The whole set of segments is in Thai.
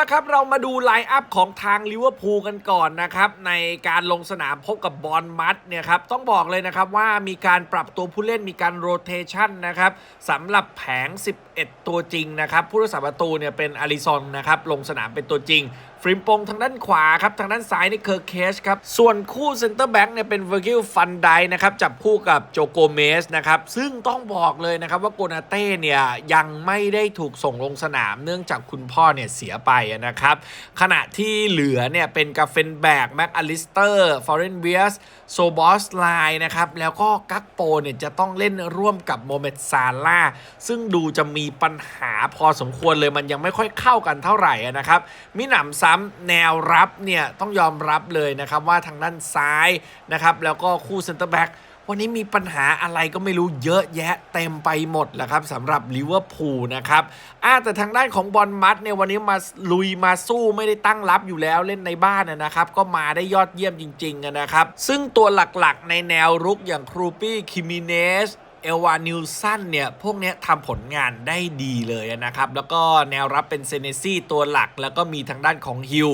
ละครับ เรามาดูไลน์อัพของทางลิเวอร์พูลกันก่อนนะครับ ในการลงสนามพบกับบอลมัดเนี่ยครับ ต้องบอกเลยนะครับว่ามีการปรับตัวผู้เล่นมีการโรเตชันนะครับสำหรับแผง 11 ตัวจริงนะครับ ผู้รักษาประตูเนี่ยเป็นอาริซอนนะครับ ลงสนามเป็นตัวจริง ฟริมปงทางด้านขวาครับ ทางด้านซ้ายนี่เคอร์เคชครับ ส่วนคู่เซนเตอร์แบ็กเนี่ยเป็นเวอร์กิลฟันไดนะครับ จับคู่กับโจโกเมสนะครับ ซึ่งต้องบอกเลยนะครับว่าโกนาเต้เนี่ยยังไม่ได้ถูกส่งลงสนามเนื่องจากคุณพ่อเนี่ยเสียไปนะครับ ขณะที่เหลือเนี่ยเป็นกาเฟนแบกแม็กอลิสเตอร์ฟอร์เรนเวียสโซบอสไลน์นะครับ แล้วก็กักโปเนี่ยจะต้องเล่นร่วมกับโมเมดซาร่าซึ่งดูจะมีปัญหาพอสมควรเลยมันยังไม่ค่อยเข้ากันเท่าไหร่นะครับมิหนำซ้ำแนวรับเนี่ยต้องยอมรับเลยนะครับว่าทางด้านซ้ายนะครับแล้วก็คู่เซนเตอร์แบ็กวันนี้มีปัญหาอะไรก็ไม่รู้เยอะแยะเต็มไปหมดแหละครับสำหรับลิเวอร์พูลนะครับอ่าแต่ทางด้านของบอลมัดเนี่ยวันนี้มาลุยมาสู้ไม่ได้ตั้งรับอยู่แล้วเล่นในบ้านนะครับ ก็มาได้ยอดเยี่ยมจริงๆนะครับ ซึ่งตัวหลักๆในแนวรุกอย่างครูปี้คิมิเนส เอลวานิวสันเนี่ย พวกนี้ทำผลงานได้ดีเลยนะครับ แล้วก็แนวรับเป็นเซเนซี่ตัวหลัก แล้วก็มีทางด้านของฮิล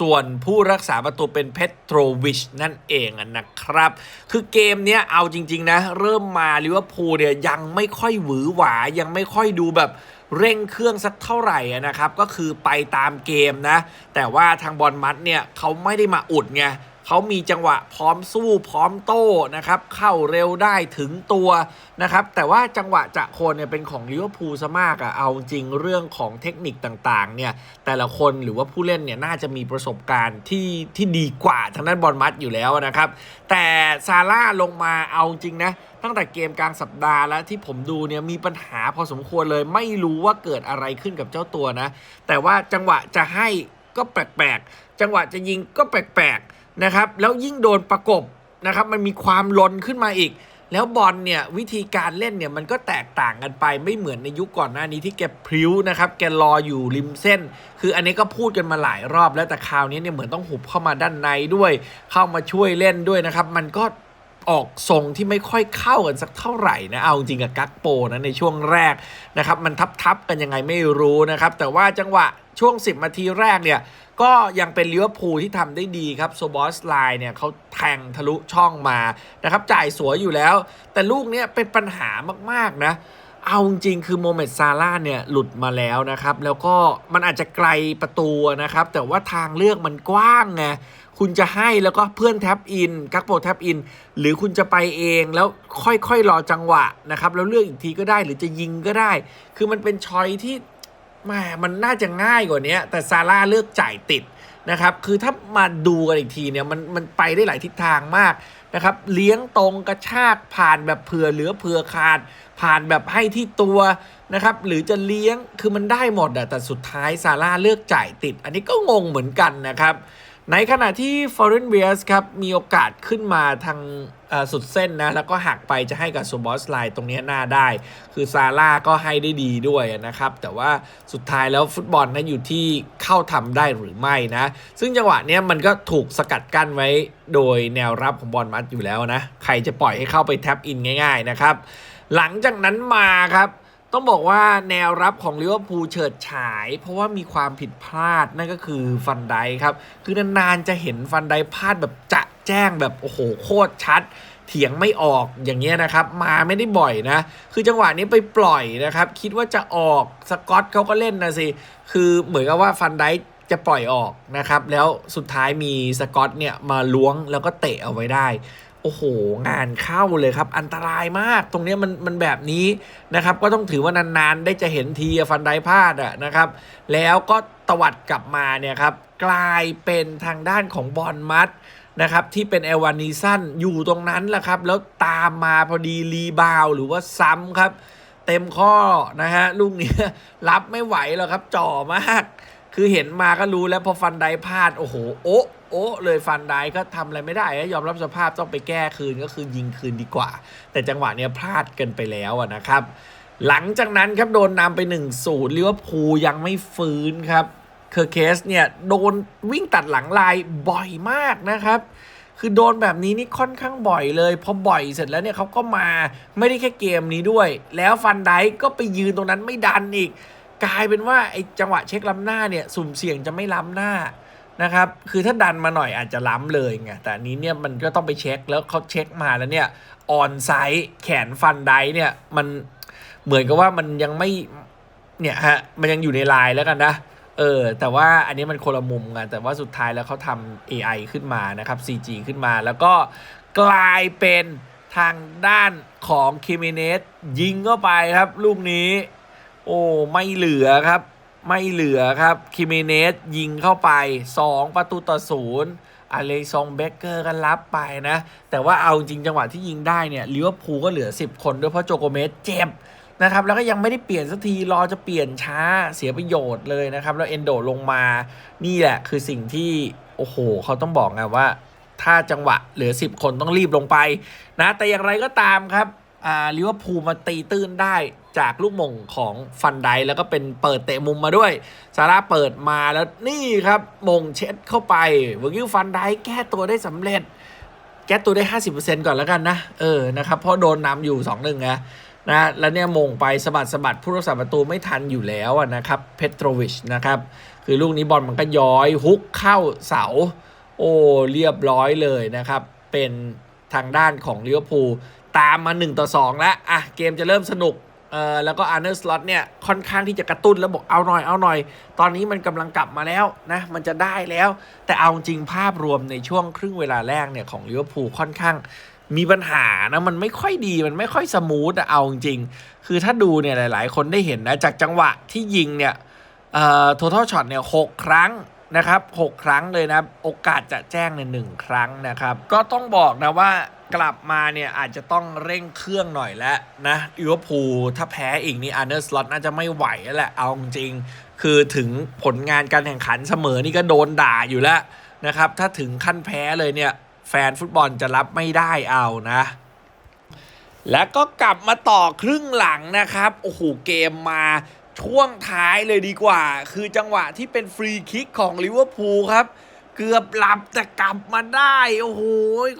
ส่วนผู้รักษาประตูเป็นเพตโรวิชนั่นเองนะครับ คือเกมเนี้ยเอาจริง ๆ นะ เริ่มมาลิเวอร์พูลเนี่ยยังไม่ค่อยหวือหวา ยังไม่ค่อยดูแบบเร่งเครื่องสักเท่าไหร่นะครับ ก็คือไปตามเกมนะ แต่ว่าทางบอลมัดเนี่ยเขาไม่ได้มาอุดไง เขามีจังหวะพร้อมสู้พร้อมโต้นะครับ เข้าเร็วได้ถึงตัวนะครับ แต่ว่าจังหวะจะโคนเนี่ยเป็นของลิเวอร์พูลซะมากอะเอาจริงเรื่องของเทคนิคต่างๆ เนี่ย แต่ละคนหรือว่าผู้เล่นเนี่ยน่าจะมีประสบการณ์ที่ที่ดีกว่าทางด้านบอลมัดอยู่แล้วนะครับ แต่ซาร่าลงมาเอาจริงนะตั้งแต่เกมกลางสัปดาห์แล้วที่ผมดูเนี่ยมีปัญหาพอสมควรเลย ไม่รู้ว่าเกิดอะไรขึ้นกับเจ้าตัวนะ แต่ว่าจังหวะจะให้ ก็แปลกๆ จังหวะจะยิงก็แปลกๆนะครับแล้วยิ่งโดนประกบนะครับมันมีความลนขึ้นมาอีก แล้วบอลเนี่ยวิธีการเล่นเนี่ยมันก็แตกต่างกันไปไม่เหมือนในยุคก่อนหน้านี้ที่แกพริ้วนะครับแกรออยู่ริมเส้น คืออันนี้ก็พูดกันมาหลายรอบแล้วแต่คราวนี้เนี่ยเหมือนต้องหุบเข้ามาด้านในด้วย เข้ามาช่วยเล่นด้วยนะครับ มันก็ ออกทรงที่ไม่ค่อยเข้ากันสักเท่าไหร่นะเอาจริงกับกักโปนะในช่วงแรกนะครับมันทับๆกันยังไงไม่รู้นะครับแต่ว่าจังหวะช่วง 10นาทีแรกเนี่ยก็ยังเป็นลิเวอร์พูลที่ทำได้ดีครับโซบอสไลน์เนี่ยเขาแทงทะลุช่องมานะครับจ่ายสวยอยู่แล้ว แต่ลูกเนี้ยเป็นปัญหามากๆนะ เอาจริงๆคือโมเมดซาร่าเนี่ยหลุดมาแล้วนะครับ แล้วก็มันอาจจะไกลประตูนะครับ แต่ว่าทางเลือกมันกว้างไงคุณจะให้แล้วก็เพื่อนแท็บอิน กักโปแท็บอิน หรือคุณจะไปเองแล้วค่อยๆรอจังหวะนะครับ แล้วเลือกอีกทีก็ได้หรือจะยิงก็ได้ คือมันเป็นชอยที่แหมมันน่าจะง่ายกว่านี้แต่ซาร่าเลือกจ่ายติด นะครับ คือถ้ามาดูกันอีกทีเนี่ยมันมันไปได้หลายทิศทางมากนะครับ เลี้ยงตรงกระชากผ่านแบบเผื่อเหลือเผื่อขาด ผ่านแบบให้ที่ตัวนะครับ หรือจะเลี้ยงคือมันได้หมดอะแต่สุดท้ายซาร่าเลือกจ่ายติด อันนี้ก็งงเหมือนกันนะครับ ในขณะที่ f o r e i g n v i e s ครับ มีโอกาสขึ้นมาทางสุดเส้นนะ แล้วก็หักไปจะให้กับซูบอสไลน์ตรงนี้หน้าได้ คือซาร่าก็ให้ได้ดีด้วยนะครับ แต่ว่าสุดท้ายแล้วฟุตบอลนั้นอยู่ที่เข้าทำได้หรือไม่นะ ซึ่งจังหวะเนี้ยมันก็ถูกสกัดกั้นไว้โดยแนวรับของบอลมัดอยู่แล้วนะ ใครจะปล่อยให้เข้าไปแท็บอินง่าย ๆนะครับ หลังจากนั้นมาครับ ต้องบอกว่าแนวรับของลิเวอร์พูลเฉิดฉาย เพราะว่ามีความผิดพลาดนั่นก็คือฟันไดครับ คือนานๆจะเห็นฟันไดพลาดแบบจะแจ้งแบบโอ้โหโคตรชัดเถียงไม่ออกอย่างเงี้ยนะครับ มาไม่ได้บ่อยนะ คือจังหวะนี้ไปปล่อยนะครับ คิดว่าจะออกสกอตเขาก็เล่นนะสิ คือเหมือนกับว่าฟันไดจะปล่อยออกนะครับ แล้วสุดท้ายมีสกอตเนี่ยมาล้วงแล้วก็เตะเอาไว้ได้ โอ้โหงานเข้าเลยครับ อันตรายมากตรงนี้มันมันแบบนี้นะครับ ก็ต้องถือว่านานๆ ได้จะเห็นทีฟันไดพลาดอะนะครับ แล้วก็ตวัดกลับมาเนี่ยครับกลายเป็นทางด้านของบอลมัดนะครับที่เป็นเอวานิสันอยู่ตรงนั้นแหละครับ แล้วตามมาพอดีรีบาวหรือว่าซ้ำครับ เต็มข้อนะฮะลูกนี้รับไม่ไหวแล้วครับจ่อมาก คือเห็นมาก็รู้แล้วพอฟันไดพลาดโอ้โหโอ๊ะ โอ๊ะเลยฟันได้ก็ทำอะไรไม่ได้ยอมรับสภาพต้องไปแก้คืนก็คือยิงคืนดีกว่า แต่จังหวะเนี้ยพลาดกันไปแล้วนะครับ หลังจากนั้นครับโดนนำไป1-0ลิเวอร์พูลยังไม่ฟื้นครับเคอร์เคสเนี่ยโดนวิ่งตัดหลังลายบ่อยมากนะครับ คือโดนแบบนี้นี่ค่อนข้างบ่อยเลยพอบ่อยเสร็จแล้วเนี่ยเขาก็มาไม่ได้แค่เกมนี้ด้วย แล้วฟันไดก็ไปยืนตรงนั้นไม่ดันอีก กลายเป็นว่าไอ้จังหวะเช็คล้ำหน้าเนี่ยสุ่มเสี่ยงจะไม่ล้ำหน้า นะครับ คือถ้าดันมาหน่อยอาจจะล้ำเลยไง แต่อันนี้เนี่ยมันก็ต้องไปเช็ค แล้วเขาเช็คมาแล้วเนี่ยออนไซต์แขนฟันไดเนี่ยมันเหมือนกับว่ามันยังไม่เนี่ยฮะมันยังอยู่ในไลน์แล้วกันนะเออแต่ว่าอันนี้มันคนละมุมกันแต่ว่าสุดท้ายแล้วเขาทำ AI ขึ้นมานะครับ CG ขึ้นมาแล้วก็กลายเป็นทางด้านของคิมิเนสยิงเข้าไปครับ ลูกนี้ โอ้ ไม่เหลือครับ ไม่เหลือครับ คิมิเนสยิงเข้าไป 2 ประตูต่อศูนย์อเลซองเบเกอร์ก็รับไปนะ แต่ว่าเอาจริงจังหวะที่ยิงได้เนี่ยลิเวอร์พูลก็เหลือ 10 คนด้วยเพราะโจโกเมสเจ็บนะครับแล้วก็ยังไม่ได้เปลี่ยนสักทีรอจะเปลี่ยนช้าเสียประโยชน์เลยนะครับ แล้วเอนโดลงมานี่แหละคือสิ่งที่ โอ้โห เขาต้องบอกไงว่า ถ้าจังหวะเหลือ 10 คนต้องรีบลงไปนะ แต่อย่างไรก็ตามครับ ลิเวอร์พูลมาตีตื้นได้จากลูกมงของฟันไดแล้วก็เป็นเปิดเตะมุมมาด้วยซาร่าเปิดมาแล้วนี่ครับมงเช็ดเข้าไปเวอร์กิลฟันไดแก้ตัวได้สำเร็จ แก้ตัวได้ 50%ก่อนแล้วกันนะเออนะครับเพราะโดนนำอยู่2 1นะนะแล้วเนี่ยมงไปสะบัดสะบัดผู้รักษาประตูไม่ทันอยู่แล้วนะครับเพโตรวิชนะครับคือลูกนี้บอลมันก็ย้อยฮุกเข้าเสา โอ้เรียบร้อยเลยนะครับ เป็นทางด้านของลิเวอร์พูล ตามมา 1 ต่อ 2 แล้วอะเกมจะเริ่มสนุกเออแล้วก็อาร์เนอร์สล็อตเนี่ยค่อนข้างที่จะกระตุ้นแล้วบอกเอาหน่อยเอาหน่อย ตอนนี้มันกำลังกลับมาแล้วนะมันจะได้แล้ว แต่เอาจริงภาพรวมในช่วงครึ่งเวลาแรกเนี่ยของลิเวอร์พูลค่อนข้างมีปัญหานะมันไม่ค่อยดีมันไม่ค่อยสมูทอะเอาจริง คือถ้าดูเนี่ยหลาย ๆ คนได้เห็นนะจากจังหวะที่ยิงเนี่ยเอ่อ total shot เนี่ยหกครั้ง นะครับหกครั้งเลยนะ โอกาสจะแจ้งในหนึ่งครั้งนะครับ ก็ต้องบอกนะว่ากลับมาเนี่ยอาจจะต้องเร่งเครื่องหน่อยแล้วนะลิเวอร์พูลถ้าแพ้อีกนี่อาร์เนอร์สล็อตน่าจะไม่ไหวแล้วแหละเอาจริง คือถึงผลงานการแข่งขันเสมอนี่ก็โดนด่าอยู่แล้วนะครับ ถ้าถึงขั้นแพ้เลยเนี่ย แฟนฟุตบอลจะรับไม่ได้เอานะ แล้วก็กลับมาต่อครึ่งหลังนะครับ โอ้โห เกมมา ช่วงท้ายเลยดีกว่า คือจังหวะที่เป็นฟรีคิกของลิเวอร์พูลครับ เกือบหลับแต่กลับมาได้ โอ้โห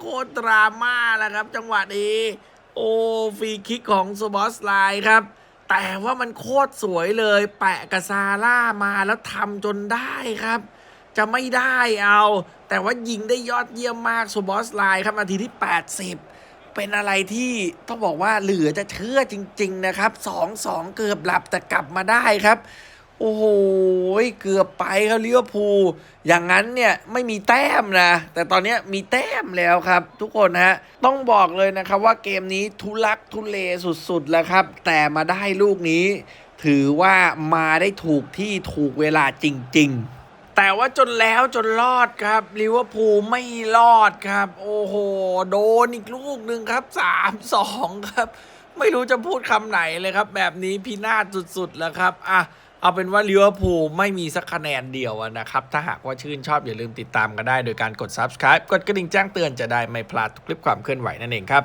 โคตรดราม่าแล้วครับ จังหวะนี้ โอ้ฟรีคิกของสบอสไลน์ครับ แต่ว่ามันโคตรสวยเลย แปะกับซาร่ามาแล้วทำจนได้ครับ จะไม่ได้เอา แต่ว่ายิงได้ยอดเยี่ยมมากโซบอสไลน์ครับนาทีที่ 80 เป็นอะไรที่ต้องบอกว่าเหลือจะเชื่อจริง ๆ นะครับ2-2เกือบหลับแต่กลับมาได้ครับโอ้โห เกือบไปครับลิเวอร์พูล อย่างนั้นเนี่ยไม่มีแต้มนะ แต่ตอนนี้มีแต้มแล้วครับ ทุกคนฮะ ต้องบอกเลยนะครับว่าเกมนี้ทุลักทุเลสุดๆ แล้วครับ แต่มาได้ลูกนี้ ถือว่ามาได้ถูกที่ถูกเวลาจริง ๆ แต่ว่าจนแล้วจนรอดครับลิเวอร์พูลไม่รอดครับ โอ้โห โดนอีกลูกหนึ่งครับ3-2ครับ ไม่รู้จะพูดคำไหนเลยครับ แบบนี้พินาศสุดๆแล้วครับอะเอาเป็นว่าลิเวอร์พูลไม่มีสักคะแนนเดียวนะครับ ถ้าหากว่าชื่นชอบอย่าลืมติดตามกันได้ โดยการกด subscribe กดกระดิ่งแจ้งเตือนจะได้ไม่พลาดทุกคลิปความเคลื่อนไหวนั่นเองครับ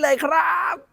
เลยครับ